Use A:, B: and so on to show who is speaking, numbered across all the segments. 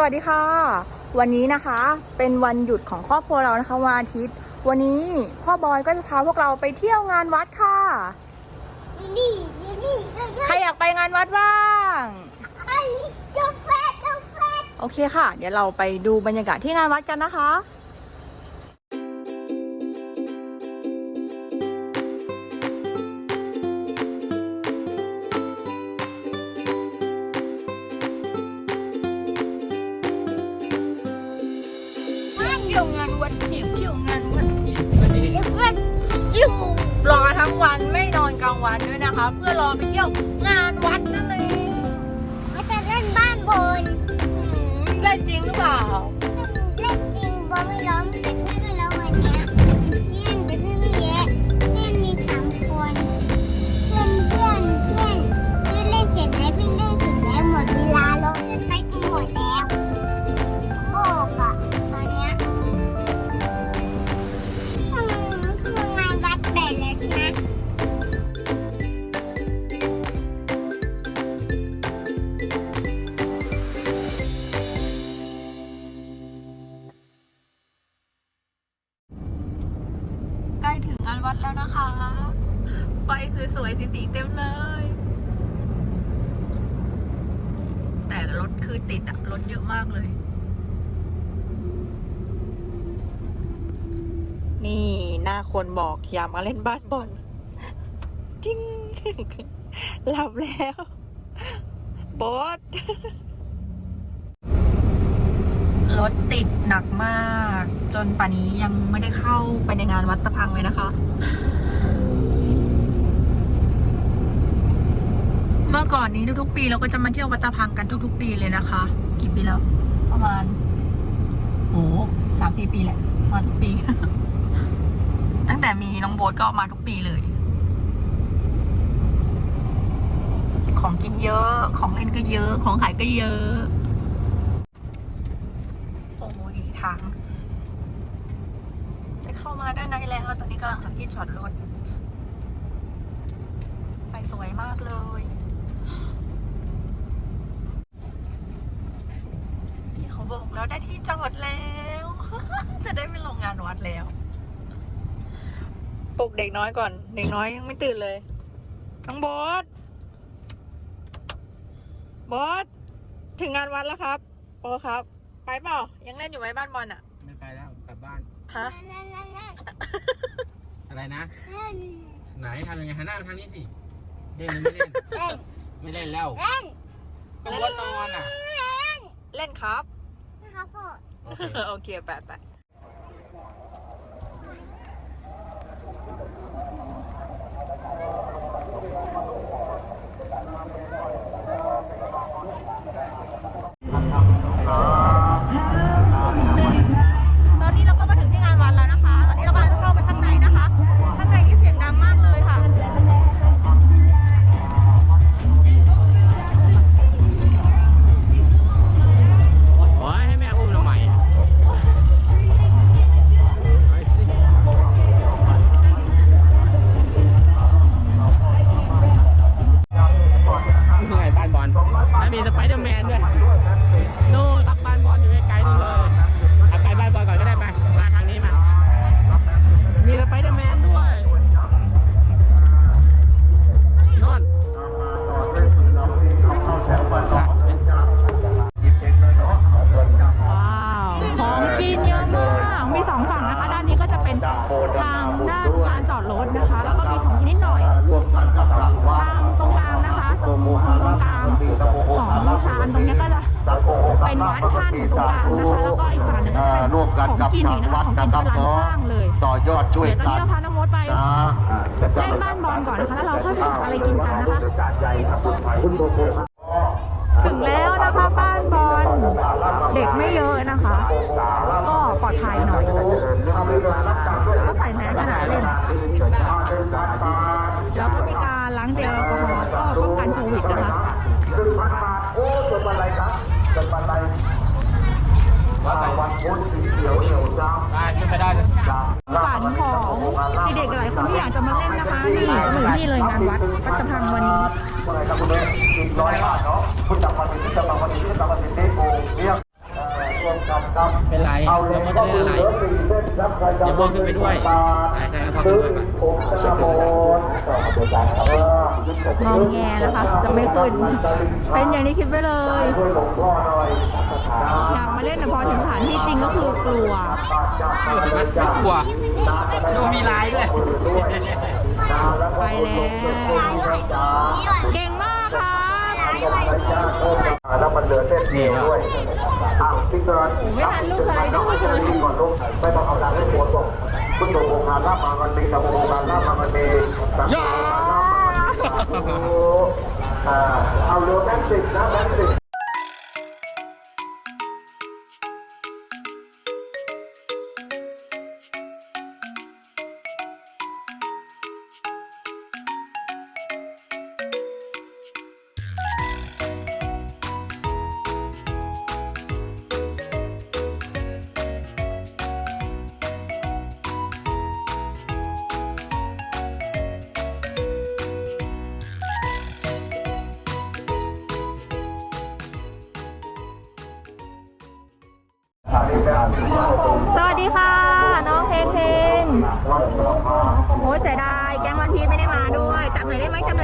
A: สวัสดีค่ะ วันนี้นะคะเป็นวันหยุดของครอบครัวเรานะคะวันอาทิตย์ วันนี้พ่อบอยก็จะพาพวกเราไปเที่ยวงานวัดค่ะ
B: นี่นี่นี่
A: ใครอยากไปงานวัดบ้าง
B: ไอ้เจ้าแฟดเจ้าแฟด
A: โอเคค่ะ เดี๋ยวเราไปดูบรรยากาศที่งานวัดกันนะคะานวัดเที่ยวเที่ยวงานวัด
B: เจ้าแฟดอยู่
A: รอทั้งวันไม่นอนกลางวันด้วยนะคะ เพื่อรอไปเที่ยวงานวัดนั่นเอง
B: มาจะเล่นบ้านบน
A: อืมเล่นจริงหรือเปล่า
B: เล่นจริงบอไม่ร้อง อย่ามาเล่
A: นบ้านบอลจริงหลับแล้วบอสรถติดหนักมาก จนป่านนี้ยังไม่ได้เข้าไปในงานวัดตะพังเลยนะคะ เมื่อก่อนนี้ทุกๆปีเราก็จะมาเที่ยววัดตะพังกันทุก ๆ ปีเลยนะคะ กี่ปีแล้ว ประมาณโหสามสี่ปีแหละ มาทุกปี ตั้งแต่มีน้องโบ๊ทก็มาทุกปีเลย ของกินเยอะ ของเล่นก็เยอะ ของขายก็เยอะโอ้ยทางจะเข้ามาด้านในแล้ว ตอนนี้กำลังหาที่จอดรถ ไฟสวยมากเลยพี่เขาบอกแล้วได้ที่จอดแล้ว จะได้ไม่ลงงานวัดแล้ว ปลุกเด็กน้อยก่อน เด็กน้อยยังไม่ตื่นเลยน้องโบอสบอสถึงงานวัดแล้วครับโอ้ครับ ไปเปล่า ยังเล่นอยู่ไหมบ้านบอลอะ
C: ไม่ไปแล้วกลับบ้าน
A: ฮะ
B: เล่นเล่นเล่น
C: อะไรนะ
B: เล่น
C: ไหนทำยังไงหันหน้ามาทางนี้สิเล่นหรือไม่เล่น
B: เล่น
C: ไม่เล่นแล้ว
B: เล่น
C: ก็ว่านอนอะ
A: เล่นครับ
B: นะครับพ่อ
C: โอเค
A: โอเคไปไป ยต่อย
D: อดช่วย
A: เดี๋ยวตอน
D: กั
A: นี้
D: น
A: เราพาน้องมดไป
D: นะ
A: เล่นบ้านบอลก่อนนะคะแล้วเราค่อยไปหาอะไรกินกันนะคะถึงแล้วนะคะบ้านบอลเด็กไม่เยอะนะคะ ก็ปลอดภัยหน่อยก็ใส่แมสขนาดเล่นแล้วก็มีการล้างเจลแอลกอฮอล์ก็ป้องกันโควิดนะคะ
C: ไปขึ้นไปได้เลย
A: ฝันของเด็กๆหลายคนที่อยากจะมาเล่นนะคะนี่หนึ่งที่เลยงานวัดวัดตะพังวันนี้
D: ร้อยบาทเนาะคุณจับมาถึงที่จับมาวันนี้ที่จับมาถึงที่โกเรียก
C: เป็นไรแล้วก็จะได้อะไรเดี๋ยวพ่อขึ้นไปด้วยใช่ใช่พ่อขึ้นไป
A: งองแงนะคะจะไม่ขึ้น เป็นอย่างที่คิดไว้เลยอยากมาเล่นแต่พอถึงสถานที่จริงก็คือกลัว
C: ไม่กลัวดูมีลายด้วย
A: ไปแล้วเก่งมากค่ะ
D: แล้วมันเหลือเส้นเดียวด้วย
A: ไม่ทันลูกสไลเดอร์เลย
D: ก่อนลูกไม่ต้องเอาดังให้ปวดบอกคุณดูโรงงานลามากันมีแต่โรงงานลามามันมีต่โรงงานลามากันมีอ่าเอาเรือแบงค์สิบนะแบงค์สิบ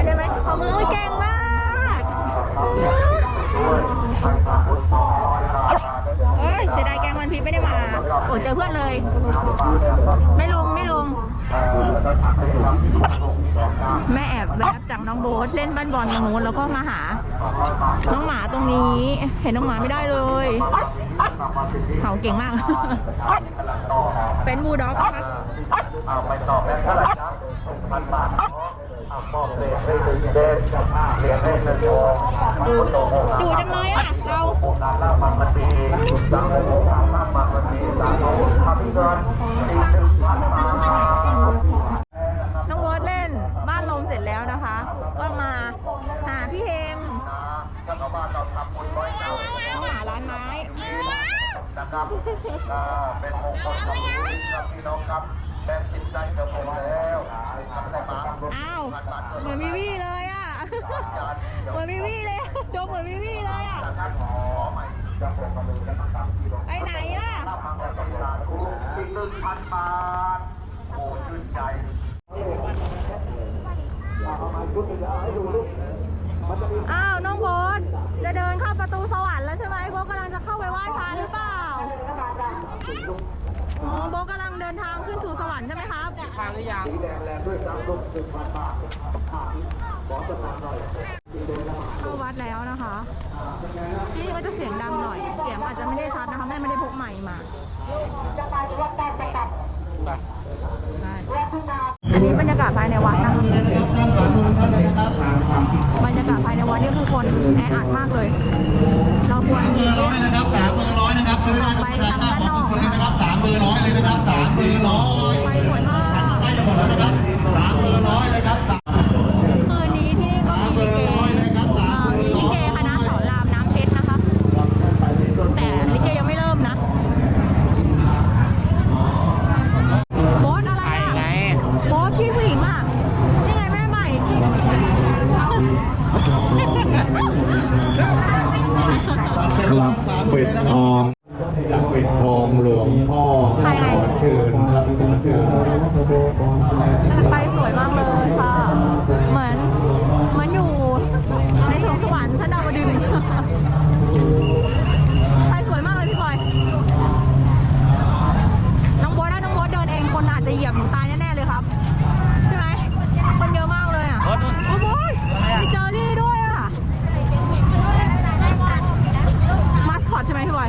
A: อยได้ไหมจับหน่อมขอมือโอ้เก่งมากเอ้ยเสียดายแกงวันพีชไม่ได้มา โอ้เจอเพื่อนเลย ไม่ลงไม่ลง แม่แอบแวบจากน้องโบ๊ทเล่นบ้านบอลตรงนู้นแล้วก็มาหา น้องหมาตรงนี้ เห็นน้องหมาไม่ได้เลยเห่าเก่งมาก เป็นบูลด็อกครับ
D: ไปต่อแบงค์เท่าไหร่นะ ดู
A: จังเลยอะเรา
D: โบราณลาบมันมันดีสังโมงลาบมันมันดีสังโมงทำเงินตีหนึ่งพันบาท
A: น้องโบ๊ทเล่นบ้านลมเสร็จแล้วนะคะ ก็มาหาพี่เฮม
D: ถ้าเราบ้าเราทำบุญไว้เก่า
A: น้องหาร้านไม้
D: นะครับอ่าเป็นมงคลกับชีวิตรับพี่น้องครับแบ่งจิตใจกับผมแล้ว อา้า
A: วเหมือนวิวี่เลยอะ เหมือนวิวี่เลยโจเหมือนวิวี่เลยอะไปไหนล่ะ
D: อีกหนึ่งพันบาทโอ้ชื่นใจ
A: อ้าวน้องโบ๊ทจะเดินเข้าประตูสวรรค์แล้วใช่ไหมโบ๊ทกำลังจะเข้าไปไหว้พระหรือเปล่า อ๋อโบ๊ทกำลังเดินทางขึ้นสู่สวรรค์ใช่ไหมครับ
C: ทางหรือยัง
A: เข้าวัดแล้วนะคะที่นี่ก็จะเสียงดังหน่อย เสียงอาจจะไม่ได้ชัดนะคะแม่ไม่ได้พกไมค์มาใช่อันนี้บรรยากาศภายในวัดนะคะบรรยากาศภายในวัดนี่คือคนแออัดมากเลย เราควร
E: เบอร์ร้อยนะครับสามเบอร์ร้อยนะครับซื้อได้ทุกร้านหน้าของทุกคนเลยนะครับสามเบอร์ร้อยเลยนะครับสามเบอร์ร้อย
A: ไปสวยมาก
E: ใกล้จะหมดแล้วนะครับสามเบอร์ร้อยเลยครับสาม
A: คืนนี้ที่นี่ก็มีลิเกอ่ามีลิเกคณะสอนรามน้ำเพชรนะคะ แต่ลิเกยังไม่เริ่มนะโบ๊ทอะไร
C: ไป
A: อะ
C: ไง
A: โบ๊ทพี่ผู้หญิงอะ นี่ไงแม่ใหม่
E: ครั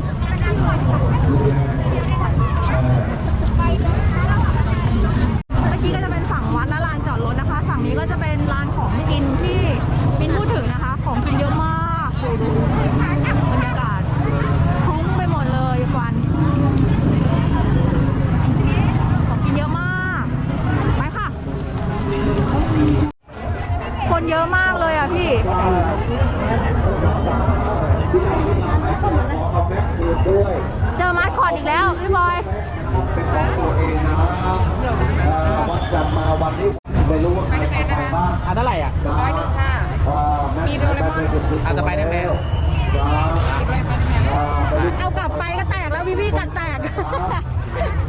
A: ค
E: เจ
A: อมาสคอนอีกแล้วพี่บอยเป็นของตัว
E: เองนะครับวัดจะมาวันนี้ไม่รู้ว่าใครจะมาบ้าง
C: อันเท่าไหร่อะ
E: ร้อยหนึ่งค่ะมีโดเลยมั้น
C: อาจจะไปได้ไหม
A: เอากลับไปก็แตกแล้ววิ
E: วีกันแตก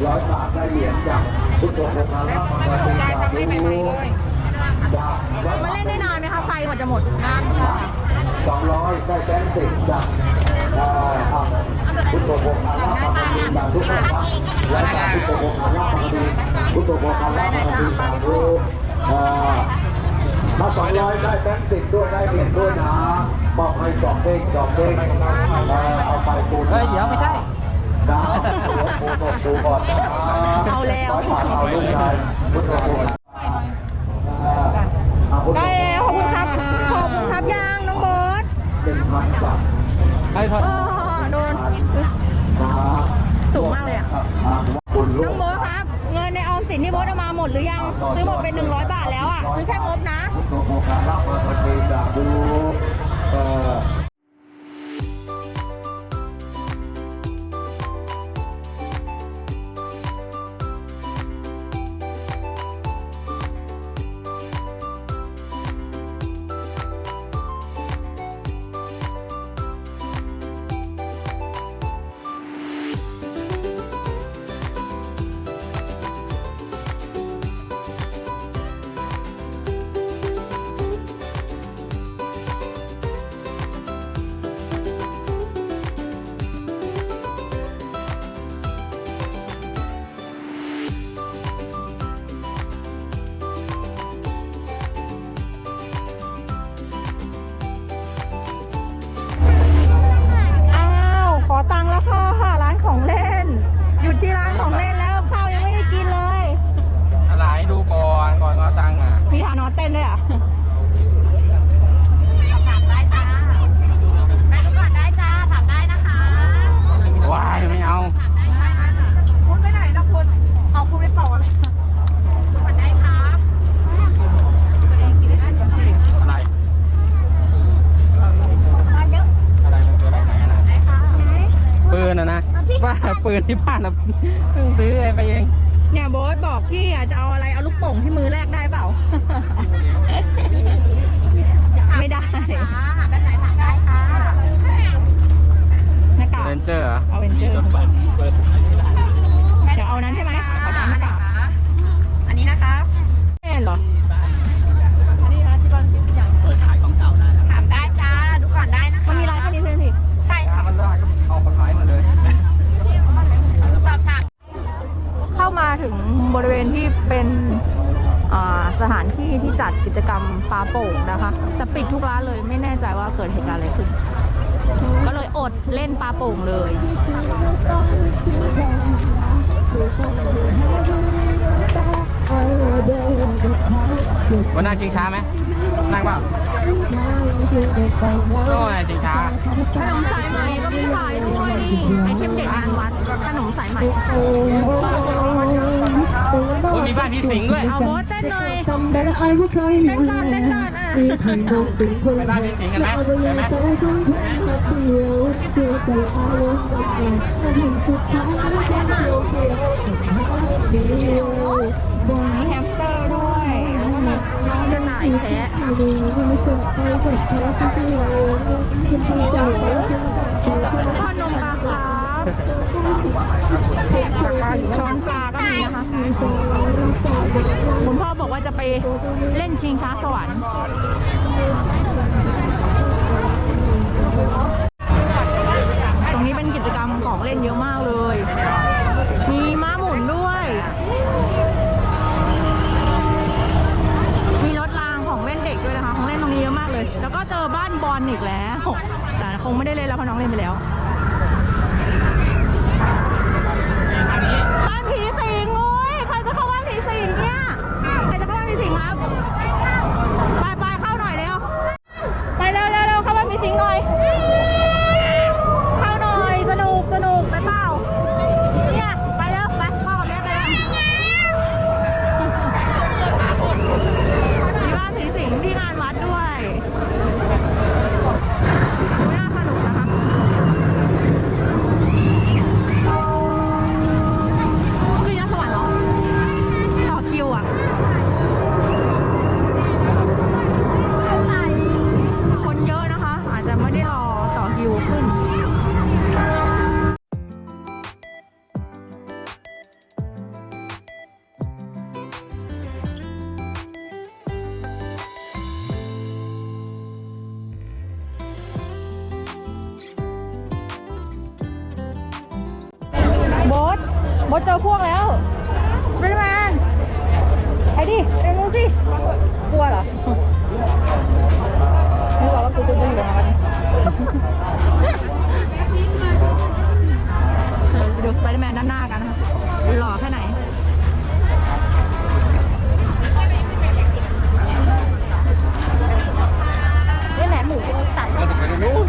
E: ร้อยบาทได้เหรียญจากทุกคนนะครับมันถูกใจทำให้ใหม่ๆด้วย
A: มาเล่นได้นานไหมคะไฟหมดจะหมดนาน
E: สองร้อยได้แสนสิบจาก พุทโธโภคารามาวันนี้จากทุกคนครับและพุทโธโภคารามาวันนี้พุทโธโภคารามาวันนี้จากผู้เอ่อถ้าสองร้อยได้แบงค์สิบด้วยได้เหรียญด้วยนะบอกให้จอกเด้งจอกเด้งเอาไปปูน
C: เฮ้ยเดี๋ยวไม่ใช่
E: นะปูตกปูก่อน
A: เอาแล้ว
E: เอาลูกชายพุทธภูมิเอาพุทธ
A: ได้แล้วขอบคุณครับ ขอบคุณครับยังน้องโบ๊ท
E: เป็นพันสัตว์
C: ให้ทอด
A: อ๋อโดน
E: นะฮะ
A: สูงมากเลยอะ
E: คุณลู
A: น้อกงโบ๊ทครับ เงินในออม สินที่โบ๊ทเอามาหมดหรือยังซื้อหมดเป็น 100 บาทแล้วอะซื้อแค่งบนะ
E: เเล
A: ย วัน
C: นั่ง
A: ชิง
C: ช้าไหมนั่งเปล่าโอ้ยชิงช้า
A: ขนมสายไหมก็มีขายด้วยนี่ไอเทมเด็กงานวัดขนมสายไหม
C: โอ้ยมีบ้านผีสิงด้วย
A: เอาโบทเต้นหน่อย
F: จำได้ไอ้ว่าเคย
A: เต้นก่อนเต้นก่อนอะ
F: มีใครมองถึงคน
C: ไปบ้านผีสิงกันไหมไปไหม
F: ใจของเองก
A: ระต่ายแพะ
F: ให้ดูว่าจบไปจบแล้วฉันจะรอคุณผู้ชม
A: ทอดนมปลาครับช้อนปลาก็มีนะคะคุณพ่อบอกว่าจะไปเล่นชิงช้าสวรรค์ตรงนี้เป็นกิจกรรมของเล่นเยอะมากเลย นบอลอีกแล้วแต่คงไม่ได้เล่นแล้วเพราะน้องเล่นไปแล้ว บดเจอพวกแล้วสไปเดอร์แมนไปดิไปดูสิกลัวเหรอไม่บอกว่ากูจะอยู่ตรงนั้นเออไปดูสไปเดอร์แมนด้านหน้ากันนะคะหล่อแค่ไหนนี่แหนหมูตัด
C: เราจะไปตรงนู้น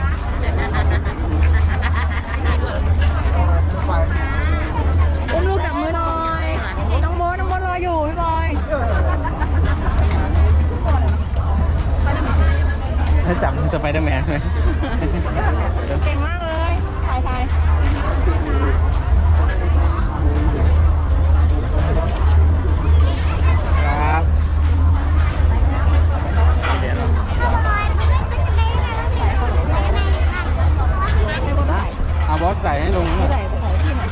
C: ใส่ให้ลุง
A: ใส่ใส่ที่หน่อย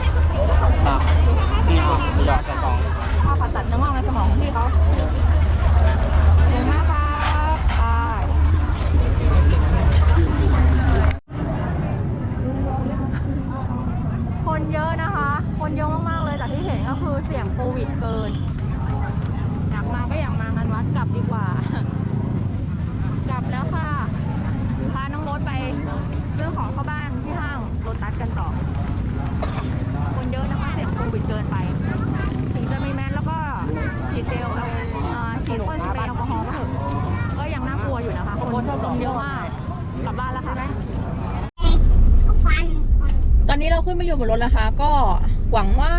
C: อะนี่อะหยอดใส่กล่อง
A: ข้าวผ่าตัดเนื้องอกในสมองของพี่เขาเก่งมากครับไปคนเยอะนะคะ คนเยอะมากๆเลยแต่ที่เห็นก็คือเสี่ยงโควิดเกิน อยากมาก็อยากมางานวัดกลับดีกว่า กลับแล้วค่ะ พาน้องรถไปซื้อของเข้าบ้านที่ห้างโรตัสกันต่อ คนเยอะนะคะเสี่ยงโค วิดเกินไป ถึงจะมีแมสแล้วก็ฉีดเจลเอาเอ่อฉีดพ่นสเปรย์แอลกอฮอล์ก็เถอะก็ยังน่ากลัวอยู่นะคะ คนคนเยอะมาก กลับบ้านแล้วค่ะ
B: ฟัน
A: ตอนนี้เราขึ้นมาอยู่บนรถแล้วค่ะ ก็หวังว่า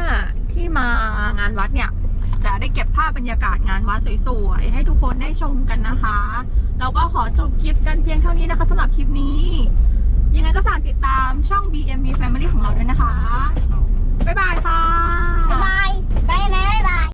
A: ที่มางานวัดเนี่ยจะได้เก็บภาพบรรยากาศงานวัดสวยๆ ให้ทุกคนได้ชมกันนะคะ เราก็ขอจบคลิปกันเพียงเท่านี้นะคะสำหรับคลิปนี้ ยังไงก็ฝากติดตามช่อง BMB Family ของเราด้วยนะคะ บ๊ายบายค่ะ บ๊ายบ
B: าย ไปแล้วบ๊ายบาย